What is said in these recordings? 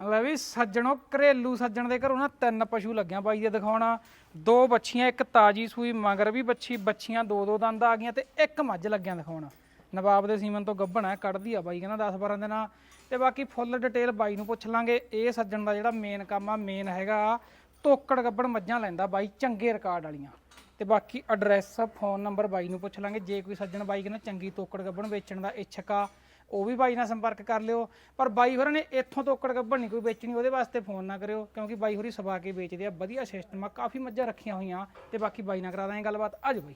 ਲੈ ਵੀ ਸੱਜਣੋ, ਘਰੇਲੂ ਸੱਜਣ ਦੇ ਘਰੋਂ ਨਾ ਤਿੰਨ ਪਸ਼ੂ ਲੱਗਿਆ ਬਾਈ ਦੇ ਦਿਖਾਉਣਾ। ਦੋ ਬੱਚੀਆਂ ਇੱਕ ਤਾਜੀ ਸੂਈ, ਮਗਰ ਵੀ ਬੱਚੀ ਬੱਚੀਆਂ ਦੋ ਦੋ ਦੰਦ ਆ ਗਈਆਂ ਤੇ ਇੱਕ ਮੱਝ ਲੱਗਿਆ ਦਿਖਾਉਣਾ। ਨਵਾਬ ਦੇ ਸੀਮਨ ਤੋਂ ਗੱਭਣ ਹੈ ਕੱਢਦੀ ਆ ਬਾਈ, ਕਹਿੰਦਾ 10 12 ਦਿਨਾਂ। ਤੇ ਬਾਕੀ ਫੁੱਲ ਡਿਟੇਲ ਬਾਈ ਨੂੰ ਪੁੱਛ ਲਾਂਗੇ। ਇਹ ਸੱਜਣ ਦਾ ਜਿਹੜਾ ਮੇਨ ਕੰਮ ਆ ਮੇਨ ਹੈਗਾ ਤੋਕੜ ਗੱਭਣ ਮੱਝਾਂ ਲੈਂਦਾ ਬਾਈ, ਚੰਗੇ ਰਿਕਾਰਡ ਵਾਲੀਆਂ। ਤੇ ਬਾਕੀ ਐਡਰੈਸ ਫੋਨ ਨੰਬਰ ਬਾਈ ਨੂੰ ਪੁੱਛ ਲਾਂਗੇ। ਜੇ ਕੋਈ ਸੱਜਣ ਬਾਈ ਕਹਿੰਦਾ ਚੰਗੀ ਤੋਕੜ ਗੱਭਣ ਵੇਚਣ ਦਾ ਇੱਛਕ ਆ ਉਹ ਵੀ ਬਾਈ ਨਾਲ ਸੰਪਰਕ ਕਰ ਲਿਓ। ਪਰ ਬਾਈ ਹੋਰਾਂ ਨੇ ਇੱਥੋਂ ਤੋਕੜ ਗੱਭਣ ਨਹੀਂ ਕੋਈ ਵੇਚਣੀ ਉਹਦੇ ਵਾਸਤੇ ਫੋਨ ਨਾ ਕਰਿਓ ਕਿਉਂਕਿ ਬਾਈ ਹੋਰੀ ਸਵਾ ਕੇ ਵੇਚਦੇ ਆ ਵਧੀਆ ਸਿਸਟਮ ਆ ਕਾਫੀ ਮੱਝਾਂ ਰੱਖੀਆਂ ਹੋਈਆਂ ਤੇ ਬਾਕੀ ਬਾਈ ਨਾਲ ਕਰਾ ਦਾਂਗੇ ਗੱਲਬਾਤ। ਅੱਜ ਬਾਈ।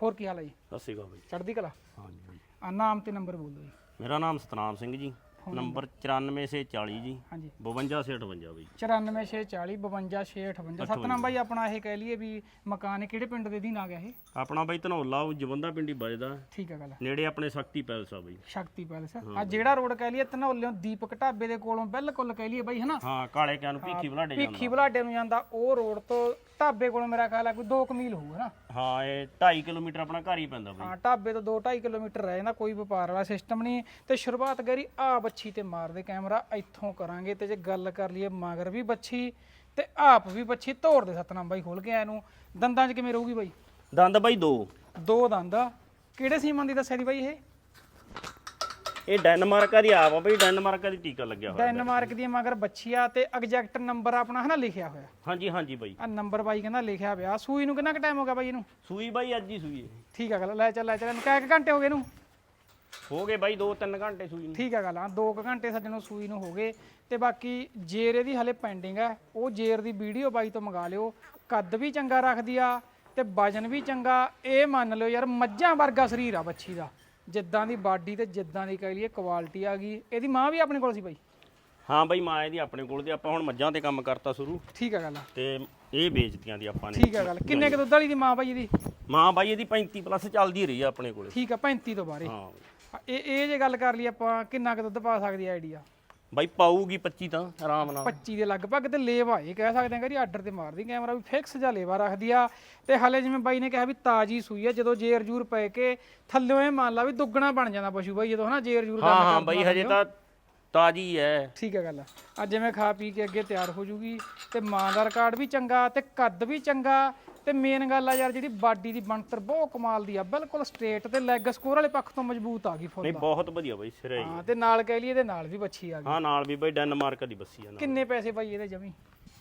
ਹੋਰ ਕੀ ਹਾਲ ਹੈ ਜੀ? ਸਤਿ ਸ਼੍ਰੀ ਅਕਾਲ ਬਾਈ। ਚੜ੍ਹਦੀ ਕਲਾ? ਹਾਂਜੀ ਬਾਈ ਆ ਨਾਮ ਤੇ ਨੰਬਰ ਬੋਲੋ ਜੀ। ਮੇਰਾ ਨਾਮ ਸਤਨਾਮ ਸਿੰਘ ਜੀ। ਨੰਬਰ 94640 ਜੀ। ਹਾਂਜੀ। 5258 ਬਾਈ। 94640 52658 ਸਤਨਾਮ ਬਾਈ ਆਪਣਾ ਇਹ ਕਹਿ ਲਈਏ ਵੀ ਮਕਾਨ ਇਹ ਕਿਹੜੇ ਪਿੰਡ ਦੇ ਆ ਗਿਆ ਇਹ? ਆਪਣਾ ਬਾਈ ਧਨੌਲਾ ਉਹ ਜਵੰਦਾ ਪਿੰਡੀ ਵੱਜਦਾ। ਠੀਕ ਹੈ ਗੱਲ ਨੇੜੇ ਆਪਣੇ ਸ਼ਕਤੀ ਪੈਲਸ ਆ ਬਾਈ। ਸ਼ਕਤੀ ਪੈਲਸ ਆ। ਜਿਹੜਾ ਰੋਡ ਕਹਿ ਲਈਏ ਧਨੌਲਿਓਂ ਦੀਪਕ ਢਾਬੇ ਦੇ ਕੋਲੋਂ ਬਿਲਕੁਲ ਕਹਿ ਲਈਏ ਬਾਈ ਹਨਾ? ਹਾਂ ਕਾਲੇ ਕਿਆਂ ਨੂੰ ਭੀਖੀ ਬਲਾਡੇ ਜਾਂਦਾ। ਭੀਖੀ ਬਲਾਡੇ ਨੂੰ ਜਾਂਦਾ। ਉਹ ਰੋਡ ਤੋਂ ਢਾਬੇ ਕੋਲੋਂ ਮੇਰਾ ਖਿਆਲ ਆ ਕੋਈ 2 ਮੀਲ ਹੋਊ ਹਨਾ? ਹਾਂ ਇਹ 2.5 ਕਿਲੋਮੀਟਰ ਆਪਣਾ ਘਰ ਹੀ ਪੈਂਦਾ ਬਾਈ। ਹਾਂ ਢਾਬੇ ਤੋਂ 2.5 ਕਿਲੋਮੀਟਰ ਰਹਿ ਜਾਂਦਾ ਕੋਈ ਵਪਾਰ ਵਾਲਾ ਸਿਸਟਮ ਨਹੀਂ। ਤੇ ਸ਼ੁਰੂਆਤ ਕਰੀ ਆ ਬੱਚੀ ਤੇ ਮਾਰਦੇ ਕੈਮਰਾ ਇੱਥੋਂ ਕਰਾਂਗੇ ਤੇ ਜੇ ਗੱਲ ਕਰ ਲਈਏ ਮਗਰ ਵੀ ਬੱਚੀ ਤੇ ਆਪ ਵੀ ਬੱਚੀ ਤੋੜ ਦੇ ਸਤਨਾਮ ਬਾਈ ਖੋਲ ਕੇ ਆਇਆ ਨੂੰ ਦੰਦਾਂ 'ਚ ਕਿਵੇਂ ਰਹੂਗੀ ਬਾਈ? ਦੰਦ ਬਾਈ ਦੋ। ਦੋ ਦੰਦ। ਆ ਕਿਹੜੇ ਸੀਮਨ ਦੀ ਦੱਸਿਆ ਦੀ ਬਾਈ ਇਹ? ਇਹ ਡੈਨਮਾਰਕ ਦੀ ਆਪ ਆ ਬਾਈ ਡੈਨਮਾਰਕ ਦੀ ਟੀਕਾ ਲੱਗਿਆ ਹੋਇਆ। ਡੈਨਮਾਰਕ ਦੀ ਮਗਰ ਬੱਚੀ ਆ ਤੇ ਐਗਜ਼ੈਕਟ ਨੰਬਰ ਆਪਣਾ ਹਨਾ ਲਿਖਿਆ ਹੋਇਆ। ਹਾਂਜੀ ਹਾਂਜੀ ਬਾਈ। ਆ ਨੰਬਰ ਬਾਈ ਕਹਿੰਦਾ ਲਿਖਿਆ ਪਿਆ। ਸੂਈ ਨੂੰ ਕਿੰਨਾ ਕੁ ਟਾਈਮ ਹੋ ਗਿਆ ਬਾਈ ਇਹਨੂੰ? ਸੂਈ ਬਾਈ ਅੱਜ ਹੀ ਸੂਈ ਹੈ। ਠੀਕ ਆ ਗੱਲ ਲੈ ਚੱਲ ਲੈ ਚੱਲ ਇਹਨੂੰ ਕਾਇਕ ਘੰਟੇ ਹੋ ਗਏ ਇਹਨੂੰ। ਹੋ ਗਏ ਬਾਈ 2-3 ਘੰਟੇ ਸੂਈ ਨੂੰ। ਠੀਕ ਆ ਗੱਲ ਆ 2 ਘੰਟੇ ਸੱਜਣੋਂ ਸੂਈ ਨੂੰ ਹੋ ਗਏ। ਤੇ ਬਾਕੀ ਜੇਰ ਇਹਦੀ ਹਲੇ ਪੈਂਡਿੰਗ ਹੈ ਉਹ ਜੇਰ ਦੀ ਵੀਡੀਓ ਬਾਈ ਤੋਂ ਮੰਗਾ ਲਿਓ। ਕੱਦ ਵੀ ਚੰਗਾ ਰੱਖਦੀ ਆ ਤੇ ਵਜਨ ਵੀ ਚੰਗਾ। ਇਹ ਮੰਨ ਲਿਓ ਯਾਰ ਮੱਝਾਂ ਵਰਗਾ ਸਰੀਰ ਆ ਬੱਚੀ ਦਾ। ਜਿੱਦਾਂ ਦੀ ਬਾਡੀ ਤੇ ਜਿੱਦਾਂ ਦੀ ਕਹਿ ਲਈਏ ਕੁਆਲਿਟੀ ਆ ਗਈ। ਇਹਦੀ ਮਾਂ ਵੀ ਆਪਣੇ ਕੋਲ ਸੀ ਬਾਈ? ਹਾਂ ਬਾਈ ਮਾਂ ਇਹਦੀ ਆਪਣੇ ਕੋਲ ਤੇ ਆਪਾਂ ਹੁਣ ਮੱਝਾਂ ਤੇ ਕੰਮ ਕਰਤਾ ਸ਼ੁਰੂ। ਠੀਕ ਆ ਗੱਲ ਆ। ਤੇ ਇਹ ਵੇਚਤੀਆਂ ਦੀ ਆਪਾਂ ਨੇ। ਠੀਕ ਆ ਗੱਲ ਕਿੰਨੇ ਕੁ ਦੁੱਧ ਵਾਲੀ ਦੀ ਮਾਂ ਬਾਈ ਇਹਦੀ? ਮਾਂ ਬਾਈ ਇਹਦੀ 35 ਪਲੱਸ ਚੱਲਦੀ ਰਹੀ ਆ ਆਪਣੇ ਕੋਲੇ। ਠੀਕ ਆ 35 ਤੋਂ ਬਾਰੇ ਹਾਂ। ਇਹ ਇਹ ਜੇ ਗੱਲ ਕਰ ਲਈ ਆਪਾਂ ਕਿੰਨਾ ਕੁ ਦੁੱਧ ਪਾ ਸਕਦੀ ਆ ਆਈਡੀਆ? ਬਾਈ ਪਾਊਗੀ 25 ਤਾਂ ਆਰਾਮ ਨਾਲ। 25 ਦੇ ਲਗਭਗ ਤੇ ਲੇਵਾ ਇਹ ਕਹਿ ਸਕਦੇ ਹਾਂ ਕਿ ਆਰਡਰ ਤੇ ਮਾਰਦੀ ਕੈਮਰਾ ਵੀ ਫਿਕਸ ਜਾਂ ਲੇਵਾ ਰੱਖਦੀ ਆ। ਤੇ ਹਲੇ ਜਿਵੇਂ ਬਾਈ ਨੇ ਕਿਹਾ ਵੀ ਤਾਜੀ ਸੂਈ ਆ ਜਦੋਂ ਜੇਰ ਜੂਰ ਪੈ ਕੇ ਥੱਲਿਓਂ ਇਹ ਮੰਨ ਲਾ ਵੀ ਦੁੱਗਣਾ ਬਣ ਜਾਂਦਾ ਪਸ਼ੂ ਬਾਈ ਜਦੋਂ ਹਨਾ ਜੇਰ ਜੂਰ ਹਾਂ ਹਾਂ ਬਾਈ ਹਜੇ ਤਾਂ ਤਾਜੀ ਹੈ। ਠੀਕ ਹੈ ਗੱਲ ਅੱਜ ਜਿਵੇਂ ਖਾ ਪੀ ਕੇ ਅੱਗੇ ਤਿਆਰ ਹੋ ਜੂਗੀ ਤੇ ਮਾਂ ਦਾ ਰਿਕਾਰਡ ਵੀ ਚੰਗਾ ਤੇ ਕੱਦ ਵੀ ਚੰਗਾ ਤੇ ਮੇਨ ਗੱਲ ਆ ਯਾਰ ਜਿਹੜੀ ਬਾਡੀ ਦੀ ਬਣਤਰ ਬਹੁਤ ਕਮਾਲ ਦੀ ਆ ਬਿਲਕੁਲ ਸਟ੍ਰੇਟ ਤੇ ਲੈਗ ਸਕੋਰ ਵਾਲੇ ਪੱਖ ਤੋਂ ਮਜ਼ਬੂਤ ਆ ਗਈ ਫੁੱਲ ਨਹੀਂ ਬਹੁਤ ਵਧੀਆ ਬਾਈ ਸਿਰੇ ਹਾਂ। ਤੇ ਨਾਲ ਕਹਿ ਲਈਏ ਇਹਦੇ ਨਾਲ ਵੀ ਬੱਚੀ ਆ ਗਈ। ਹਾਂ ਨਾਲ ਵੀ ਬਾਈ ਡੈਨਮਾਰਕ ਦੀ ਬੱਸੀ ਆ ਨਾਲ। ਕਿੰਨੇ ਪੈਸੇ ਬਾਈ ਇਹਦੇ ਜਮੀ?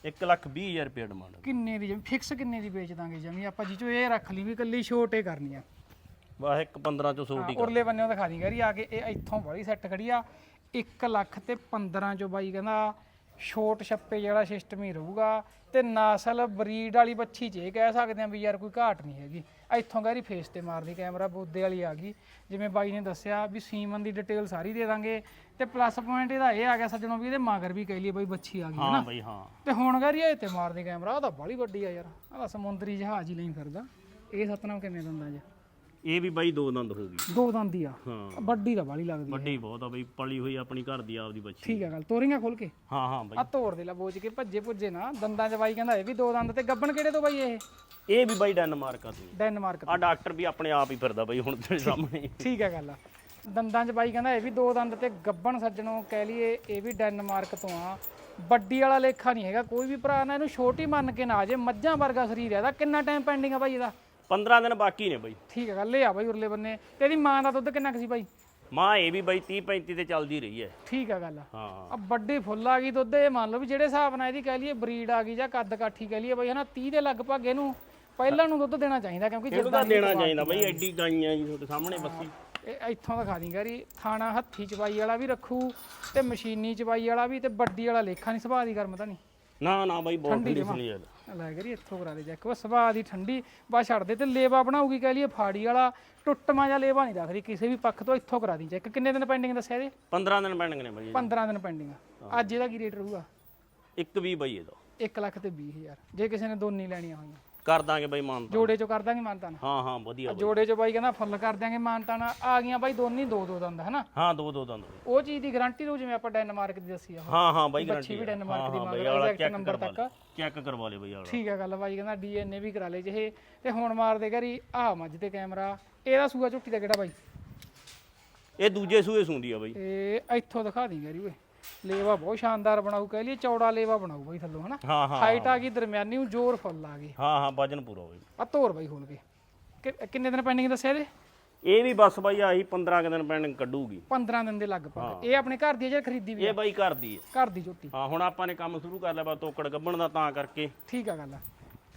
1 ਲੱਖ 20 ਹਜ਼ਾਰ ਰੁਪਏ ਡਿਮਾਂਡ ਕਿੰਨੇ ਦੀ ਜਮੀ? ਫਿਕਸ ਕਿੰਨੇ ਦੀ ਵੇਚ ਦਾਂਗੇ ਜਮੀ? ਆਪਾਂ ਜੀ ਚੋ ਇਹ ਰੱਖ ਲਈ ਵੀ ਕੱਲੀ ਛੋਟੇ ਕਰਨੀ ਆ। ਵਾਹ ਇੱਕ 15 ਚੋਂ ਸੂਟ ਹੀ ਕਰ। ਉਰਲੇ ਬੰਨਿਓ ਦਿਖਾ ਦੀ ਗਰੀ ਆ ਕੇ ਇਹ ਇੱਥੋਂ ਬੜੀ ਸੈੱਟ ਖੜੀ ਆ। 1 ਲੱਖ ਤੇ 15 ਚੋਂ ਬਾਈ ਕਹਿੰਦਾ ਛੋਟ ਛੱਪੇ ਜਿਹੜਾ ਸਿਸਟਮ ਹੀ ਰਹੂਗਾ ਤੇ ਨਸਲ ਬਰੀਡ ਵਾਲੀ ਬੱਚੀ ਚ ਇਹ ਕਹਿ ਸਕਦੇ ਆ ਵੀ ਯਾਰ ਕੋਈ ਘਾਟ ਨਹੀਂ ਹੈਗੀ। ਇੱਥੋਂ ਗਰੀ ਫੇਸ ਤੇ ਮਾਰਦੀ ਕੈਮਰਾ ਬੋਦੇ ਵਾਲੀ ਆ ਗਈ। ਜਿਵੇਂ ਬਾਈ ਨੇ ਦੱਸਿਆ ਵੀ ਸੀਮਨ ਦੀ ਡਿਟੇਲ ਸਾਰੀ ਦੇ ਦਾਂਗੇ ਤੇ ਪਲੱਸ ਪੁਆਇੰਟ ਇਹਦਾ ਇਹ ਆ ਗਿਆ ਸੱਜਣੋਂ ਵੀ ਇਹਦੇ ਮਾਗਰ ਵੀ ਕਹਿ ਲਈਏ ਬਾਈ ਬੱਚੀ ਆ ਗਈ ਹਾਂ ਬਾਈ ਹਾਂ। ਤੇ ਹੁਣ ਗਰੀ ਇਹ ਤੇ ਮਾਰਦੀ ਕੈਮਰਾ ਉਹ ਤਾਂ ਬੜੀ ਵੱਡੀ ਆ ਯਾਰ ਆਹ ਸਮੁੰਦਰੀ ਜਹਾਜ਼ ਹੀ ਲਈ ਫਿਰਦਾ। ਇਹ ਸਤਨਾਮ ਕਿੰਨੇ ਦਿੰਦਾ ਜੀ? ਇਹ ਵੀ ਬਾਈ ਦੋ ਦੰਦ ਹੋ ਗਈ। ਦੋ ਦੰਦ ਹੀ ਆ। ਹਾਂ। ਵੱਡੀ ਤਾਂ ਬਾਲੀ ਲੱਗਦੀ ਆ। ਵੱਡੀ ਬਹੁਤ ਆ ਬਾਈ ਪਲੀ ਹੋਈ ਆਪਣੀ ਘਰ ਦੀ ਆਪਦੀ ਬੱਚੀ। ਠੀਕ ਹੈ ਗੱਲ ਤੋਰੀਆਂ ਖੋਲ ਕੇ। ਹਾਂ ਹਾਂ ਬਾਈ। ਆ ਤੋੜ ਦੇ ਲਾ ਬੋਝ ਕੇ ਭੱਜੇ ਭੁੱਜੇ ਨਾ। ਦੰਦਾਂ 'ਚ ਬਾਈ ਕਹਿੰਦਾ ਇਹ ਵੀ ਦੋ ਦੰਦ ਤੇ ਗੱਬਣ ਕਿਹੜੇ ਤੋਂ ਬਾਈ ਇਹ? ਇਹ ਵੀ ਬਾਈ ਡੈਨਮਾਰਕ ਆ ਤੂੰ। ਡੈਨਮਾਰਕ ਤੋਂ। ਆ ਡਾਕਟਰ ਵੀ ਆਪਣੇ ਆਪ ਹੀ ਫਿਰਦਾ ਬਾਈ ਹੁਣ ਤੇਰੇ ਸਾਹਮਣੇ। ਠੀਕ ਹੈ ਗੱਲ ਦੰਦਾਂ 'ਚ ਬਾਈ ਕਹਿੰਦਾ ਇਹ ਵੀ ਦੋ ਦੰਦ ਤੇ ਗੱਬਣ ਸੱਜਣੋਂ ਕਹਿ ਲਈਏ ਇਹ ਵੀ ਡੈਨਮਾਰਕ ਤੋਂ ਆ। ਵੱਡੀ ਵਾਲਾ ਲੇਖਾ ਨਹੀਂ ਹੈਗਾ ਕੋਈ ਵੀ ਭਰਾ ਨਾ ਇਹਨੂੰ ਛੋਟੀ ਮੰਨ ਕੇ ਨਾ ਆ ਜੇ ਮੱਝਾਂ ਵਰਗਾ ਸਰੀਰ ਹੈ ਇਹਦਾ। ਕਿੰਨਾ ਟਾਈਮ ਪੈਂਡਿੰਗ ਆ ਬਾਈ ਇਹਦਾ? 15 ਦਿਨ ਬਾਕੀ ਨੇ ਬਾਈ। ਠੀਕ ਹੈ ਗੱਲ ਇਹ ਆ ਬਾਈ ਉਰਲੇ ਬੰਨੇ। ਤੇ ਇਹਦੀ ਮਾਂ ਦਾ ਦੁੱਧ ਕਿੰਨਾ ਕੁ ਸੀ ਬਾਈ? ਮਾਂ ਇਹ ਵੀ ਬਾਈ 30 35 ਤੇ ਚੱਲਦੀ ਰਹੀ ਹੈ। ਠੀਕ ਹੈ ਗੱਲ ਹਾਂ। ਆ ਵੱਡੀ ਫੁੱਲ ਆ ਗਈ ਦੁੱਧ ਇਹ ਮੰਨ ਲਓ ਵੀ ਜਿਹੜੇ ਹਿਸਾਬ ਨਾਲ ਇਹਦੀ ਕਹਿ ਲਈਏ ਬਰੀਡ ਆ ਗਈ ਜਾਂ ਕੱਦ ਕਾਠੀ ਕਹਿ ਲਈਏ ਬਈ ਹਨਾ 30 ਦੇ ਲਗਭਗ ਇਹਨੂੰ ਪਹਿਲਾਂ ਨੂੰ ਦੁੱਧ ਦੇਣਾ ਚਾਹੀਦਾ ਕਿਉਂਕਿ ਇਹਨੂੰ ਤਾਂ ਦੇਣਾ ਚਾਹੀਦਾ ਬਾਈ ਐਡੀ ਗਾਈਆਂ ਜੀ ਤੁਹਾਡੇ ਸਾਹਮਣੇ ਬੱਸੀ। ਇਹ ਇੱਥੋਂ ਦਿਖਾ ਦੀ ਗਰੀ ਥਾਣਾ ਹੱਥੀ ਚਵਾਈ ਵਾਲਾ ਵੀ ਰੱਖੂ ਤੇ ਮਸ਼ੀਨੀ ਚਵਾਈ ਵਾਲਾ ਵੀ ਤੇ ਵੱਡੀ ਵਾਲਾ ਲੇਖਾ ਨਹੀਂ ਸੁਭਾਅ ਦੀ ਗਰਮ ਤਾਂ ਨਹੀਂ ਨਾ ਨਾ ਬਾਈ ਬਹੁਤ ਠੰਡੀ ਸੁਣੀ ਹੈ ਲੈ ਗਰੀ ਇੱਥੋਂ ਕਰਾ ਦੇ ਚੈੱਕ ਉਹ ਸੁਭਾਅ ਦੀ ਠੰਡੀ। ਬਾ ਛੱਡ ਦੇ ਤੇ ਲੇਵਾ ਬਣਾਉਗੀ ਕਹਿ ਲਈਏ ਫਾੜੀ ਵਾਲਾ। ਟੁੱਟਮਾ ਜਾਂ ਲੇਵਾ ਨਹੀਂ ਰੱਖਦੀ ਕਿਸੇ ਵੀ ਪੱਖ ਤੋਂ ਇੱਥੋਂ ਕਰਾ ਦੀ ਚੈੱਕ ਕਿੰਨੇ ਦਿਨ ਪੈਂਡਿੰਗ ਦੱਸਿਆ ਇਹਦੇ? 15 ਦਿਨ ਪੈਣਗੇ ਨੇ ਬਾਈ 15 ਦਿਨ ਪੈਂਡਿੰਗ ਅੱਜ ਇਹਦਾ ਕੀ ਰੇਟ ਰਹੂਗਾ? ਇੱਕ ਵੀ ਬਾਈ ਇਹਦਾ। 1 ਲੱਖ ਤੇ 20000 ਜੇ ਕਿਸੇ ਨੇ ਦੋਨੀ ਲੈਣੀਆਂ ਹੋਈਆਂ। ਕਰ ਦਾਂਗੇ ਬਾਈ ਮਾਨ ਜੋੜੇ ਚੋਂ ਕਰ ਦਾਂਗੇ ਮਾਨਤਾਨ। ਹਾਂ ਹਾਂ ਵਧੀਆ ਬਾਈ। ਜੋੜੇ ਚੋਂ ਬਾਈ ਕਹਿੰਦਾ ਫੁੱਲ ਕਰ ਦਿਆਂਗੇ ਮਾਨਤਾਨ। ਆ ਗਈਆਂ ਬਾਈ ਦੋਨੀ ਦੋ ਦੋ ਦੰਦ ਹਨਾ? ਹਾਂ ਦੋ ਦੋ ਦੰਦ। ਉਹ ਚੀਜ਼ ਦੀ ਗਾਰੰਟੀ ਦੋ ਜਿਵੇਂ ਆਪਾਂ ਡੈਨਮਾਰਕ ਦੀ ਦੱਸੀ ਆ। ਹਾਂ ਹਾਂ ਬਾਈ ਗਰੰਟੀ ਵੀ ਡੈਨਮਾਰਕ ਦੀ ਮੰਗ ਬਾਈ ਰਿਹਾ ਚੈੱਕ ਨੰਬਰ ਕਰਵਾ ਤੱਕ। ਲੈ ਚੈੱਕ ਕਰਵਾ ਲੈ ਬਾਈ ਵਾਲਾ। ਠੀਕ ਹੈ ਗੱਲ ਬਾਈ ਕਹਿੰਦਾ ਡੀਐਨਏ ਵੀ ਕਰਾ ਲੇ ਜਿਹੇ ਤੇ ਹੁਣ ਮਾਰਦੇ ਘਰੀ ਆ ਮੱਝ ਤੇ ਕੈਮਰਾ। ਇਹਦਾ ਸੂਆ ਝੁੱਟੀ ਦਾ ਕਿਹੜਾ ਬਾਈ? ਇਹ ਦੂਜੇ ਸੂਏ ਸੁੰਦੀ ਆ ਬਾਈ। ਇਹ ਇੱਥੋਂ ਦਿਖਾ ਦੀ ਘਰੀ ਓਏ। ਲੇਵਾ ਬਹੁਤ ਸ਼ਾਨਦਾਰ ਬਣਾਊ ਕਹਿ ਲਈਏ ਚੌੜਾ ਲੇਵਾ ਬਣਾਊ ਬਾਈ ਥੱਲੋਂ ਹਨਾ? ਹਾਂ ਹਾਂ ਹਾਈਟ ਆ ਗਈ ਦਰਮਿਆਨੀ ਨੂੰ ਜ਼ੋਰ ਫੁੱਲ ਆ ਗਏ ਹਾਂ ਹਾਂ ਵਜਨ ਪੂਰਾ ਹੋਵੇ ਆ ਤੋਰ ਬਾਈ ਕੇ ਕਿ- ਕਿੰਨੇ ਦਿਨ ਪੈਂਡਿੰਗ ਦੱਸਿਆ ਇਹਦੇ? ਇਹ ਵੀ ਬਸ ਬਾਈ ਆਹੀ 15 ਕੁ ਦਿਨ ਪੈਣ ਕੱਢੂਗੀ। 15 ਦਿਨ ਦੇ ਲਗਭਗ। ਇਹ ਆਪਣੇ ਘਰ ਦੀ ਜਾਂ ਖਰੀਦੀ ਵੀ ਇਹ ਬਾਈ ਘਰ ਦੀ ਹੈ ਘਰ ਦੀ ਝੋਟੀ ਹਾਂ ਹੁਣ ਆਪਾਂ ਨੇ ਕੰਮ ਸ਼ੁਰੂ ਕਰ ਲਿਆ ਬਾ ਤੋਕੜ ਗੱਬਣ ਦਾ ਤਾਂ ਕਰਕੇ। ਠੀਕ ਆ ਗੱਲ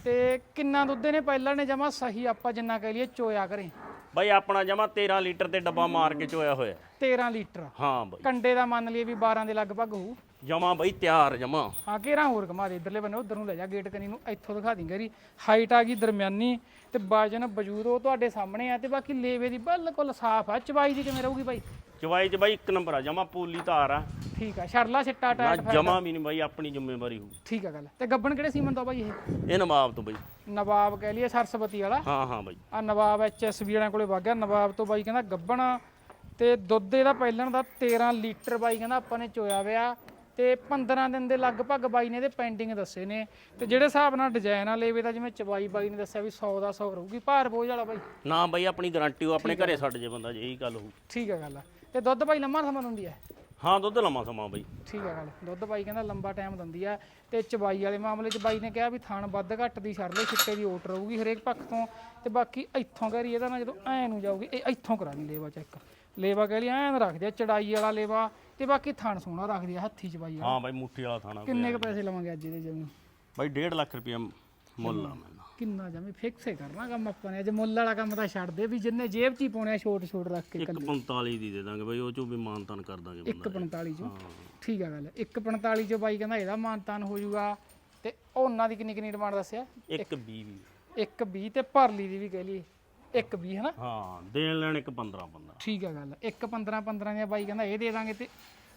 ਤੇ ਕਿੰਨਾ ਦੁੱਧ ਨੇ ਪਹਿਲਾਂ ਨੇ ਜਮਾ ਸਹੀ ਆਪਾਂ ਜਿੰਨਾ ਕਹਿ ਲਈਏ ਚੋਇਆ ਕਰੇ। ਬਾਈ ਆਪਣਾ ਜਮਾ 13 ਲੀਟਰ ਤੇ ਡੱਬਾ ਮਾਰ ਕੇ ਚੋਇਆ ਹੋਇਆ। 13 ਲੀਟਰ। ਹਾਂ ਬਾਈ। ਕੰਡੇ ਦਾ ਮੰਨ ਲਈਏ ਵੀ 12 ਦੇ ਲਗਭਗ ਹੋਊ। ਜਮਾ ਬਾਈ ਤਿਆਰ ਜਮਾ। ਹਾਂ ਘੇਰਾ ਹੋਰ ਘਮਾ ਦੇ ਇਧਰਲੇ ਬੰਨੇ ਉਧਰ ਨੂੰ ਲੈ ਜਾ ਗੇਟ ਕਨੀ ਨੂੰ ਇੱਥੋਂ ਦਿਖਾ ਦਿੰਗਾ ਰੀ ਹਾਈਟ ਆ ਗਈ ਦਰਮਿਆਨੀ ਤੇ ਵਜਨ ਵਜੂਦ ਉਹ ਤੁਹਾਡੇ ਸਾਹਮਣੇ ਆ ਤੇ ਬਾਕੀ ਲੇਵੇ ਦੀ ਬਿਲਕੁਲ ਸਾਫ਼ ਆ ਚਵਾਈ ਦੀ ਕਿਵੇਂ ਰਹੂਗੀ ਬਾਈ? ਚਵਾਈ ਚ ਬਾਈ ਇੱਕ ਨੰਬਰ ਆ ਜਮਾ ਪੂਲੀ ਧਾਰ ਆ। ਠੀਕ ਆ ਛੜਲਾ ਛਿੱਟਾ ਨਾ ਟਾਇਟ ਜਮਾ ਵੀ ਨਹੀਂ ਬਾਈ ਆਪਣੀ ਜ਼ਿੰਮੇਵਾਰੀ ਹੋਊ। ਠੀਕ ਆ ਗੱਲ ਤੇ ਗੱਬਣ ਕਿਹੜੇ ਸੀਮਨ ਤੋਂ ਬਾਈ ਇਹ? ਇਹ ਨਵਾਬ ਤੋਂ ਬਾਈ। ਨਵਾਬ ਕਹਿ ਲਈਏ ਸਰਸਵਤੀ ਵਾਲਾ। ਹਾਂ ਹਾਂ ਬਾਈ। ਆ ਨਵਾਬ ਐਚਐਸਬੀ ਵਾਲਿਆਂ ਕੋਲੇ ਵਗ ਗਿਆ ਨਵਾਬ ਤੋਂ ਬਾਈ ਕਹਿੰਦਾ ਗੱਬਣਾ ਤੇ ਦੁੱਧ ਇਹਦਾ ਪਹਿਲਣ ਦਾ 13 ਲੀਟਰ ਬਾਈ ਕਹਿੰਦਾ ਆਪਾਂ ਨੇ ਚੋਇਆ ਵਿਆ ਤੇ 15 ਦਿਨ ਦੇ ਲਗਭਗ ਬਾਈ ਨੇ ਇਹਦੇ ਪੈਂਡਿੰਗ ਦੱਸੇ ਨੇ। ਤੇ ਜਿਹੜੇ ਹਿਸਾਬ ਨਾਲ ਡਿਜ਼ਾਈਨ ਆ ਲੇਵੇ ਦਾ ਜਿਵੇਂ ਚਬਾਈ ਬਾਈ ਨੇ ਦੱਸਿਆ ਵੀ 100 ਦਾ 100 ਰਹੂਗੀ। ਭਾਰ ਬੋਝ ਵਾਲਾ ਬਾਈ? ਨਾ ਬਾਈ ਆਪਣੀ ਗਾਰੰਟੀ ਉਹ ਆਪਣੇ ਘਰੇ ਛੱਡ ਜੇ ਬੰਦਾ ਜੇ ਇਹੀ ਗੱਲ ਹੋਊ। ਠੀਕ ਆ ਗੱਲ ਤੇ ਦੁੱਧ ਬਾਈ ਲੰਮਾ ਸਮਾਂ ਦਿੰਦੀ ਹੈ ਹਾਂ ਦੁੱਧ ਲੰਮਾ ਸਮਾਂ ਬਾਈ। ਠੀਕ ਆ ਗੱਲ। ਦੁੱਧ ਬਾਈ ਕਹਿੰਦਾ ਲੰਬਾ ਟਾਈਮ ਦਿੰਦੀ ਆ। ਤੇ ਚਬਾਈ ਵਾਲੇ ਮਾਮਲੇ 'ਚ ਬਾਈ ਨੇ ਕਿਹਾ ਵੀ ਥਣ ਵੱਧ ਘੱਟ ਦੀ ਛੱਡ ਲੈ ਛਿੱਟੇ ਦੀ ਓਟ ਰਹੂਗੀ ਹਰੇਕ ਪੱਖ ਤੋਂ। ਤੇ ਬਾਕੀ ਇੱਥੋਂ ਕਰੀ ਇਹਦਾ ਨਾ ਜਦੋਂ ਐ ਨੂੰ ਜਾਊਗੀ ਇਹ ਇੱਥੋਂ ਕਰਾ ਦੀ ਲੇਵਾ ਚੈੱਕ ਲੇਵਾ ਕਹਿ ਲਈ ਐਨ ਰੱਖਦੇ ਆ ਚੜਾਈ ਵਾਲਾ ਲੇਵਾ। ਤੇ ਬਾਕੀ ਥਣ ਸੋਹਣਾ ਰੱਖਦੇ ਆ ਹੱਥੀ ਚਬਾਈ ਵਾਲਾ ਹਾਂ ਬਾਈ ਮੁੱਠੀ ਵਾਲਾ ਥਾਣਾ ਕਿੰਨੇ ਕ ਪੈਸੇ ਲਵਾਂਗੇ ਅੱਜ ਇਹਦੇ ਜਮੀ? ਬਾਈ 1.5 ਲੱਖ ਰੁਪਇਆ ਮੁੱਲ ਆ ਮੈਨੂੰ। ਕਿੰਨਾ ਜਮੀ? ਫਿਕਸ ਹੀ ਕਰਨਾ ਕੰਮ ਆਪਾਂ ਨੇ। ਅੱਜ ਮੁੱਲ ਵਾਲਾ ਕੰਮ ਤਾਂ ਛੱਡ ਦੇ ਵੀ ਜਿੰਨੇ ਜੇਬ 'ਚ ਹੀ ਪਾਉਣੇ ਆ ਛੋਟ ਛੋਟ ਰੱਖ ਕੇ 145 ਦੀ ਦੇ ਦਾਂਗੇ ਬਾਈ ਉਹ ਚੋਂ ਵੀ ਮਾਨਤਾਨ ਕਰ ਦਾਂਗੇ ਬੰਦਾ 145 ਚੋਂ? ਠੀਕ ਆ ਗੱਲ। 145 ਚੋਂ ਬਾਈ ਕਹਿੰਦਾ ਇਹਦਾ ਮਾਨਤਾਨ ਹੋ ਜਾਊਗਾ। ਤੇ ਉਹਨਾਂ ਦੀ ਕਿੰਨੀ ਕਿੰਨੀ ਡਿਮਾਂਡ ਦੱਸਿਆ? ਇੱਕ 20 ਵੀ। 120 ਤੇ ਭਰਲੀ ਦੀ ਵੀ ਕਹਿ ਲਈਏ 120 ਹਨਾ? ਹਾਂ ਦੇਣ ਲੈਣ ਇੱਕ 15 15 ਠੀਕ ਆ ਗੱਲ 1 15 15 ਦੀਆਂ ਬਾਈ ਕਹਿੰਦਾ ਇਹ ਦੇ ਦਾਂਗੇ ਤੇ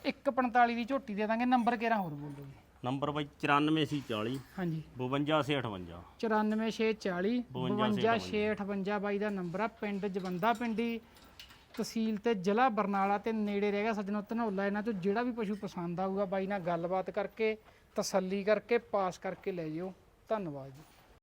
145 ਦੀ ਝੋਟੀ ਦੇ ਦਾਂਗੇ ਨੰਬਰ ਕਿਹੜਾ ਹੋਰ ਬੋਲ ਜੀ? ਨੰਬਰ ਬਾਈ 94 ਸੀ 40 ਹਾਂਜੀ। 52 ਸੀ 58 94640 52658 ਬਾਈ ਦਾ ਨੰਬਰ ਆ ਪਿੰਡ ਜਵੰਦਾ ਪਿੰਡੀ ਤਹਿਸੀਲ ਤੇ ਜ਼ਿਲ੍ਹਾ ਬਰਨਾਲਾ ਤੇ ਨੇੜੇ ਰਹਿ ਗਿਆ ਸੱਜਣੋ ਧਨੌਲਾ। ਇਹਨਾਂ ਤੋਂ ਜਿਹੜਾ ਵੀ ਪਸ਼ੂ ਪਸੰਦ ਆਊਗਾ ਬਾਈ ਨਾਲ ਗੱਲਬਾਤ ਕਰਕੇ ਤਸੱਲੀ ਕਰਕੇ ਪਾਸ ਕਰਕੇ ਲੈ ਜਿਓ। ਧੰਨਵਾਦ ਜੀ।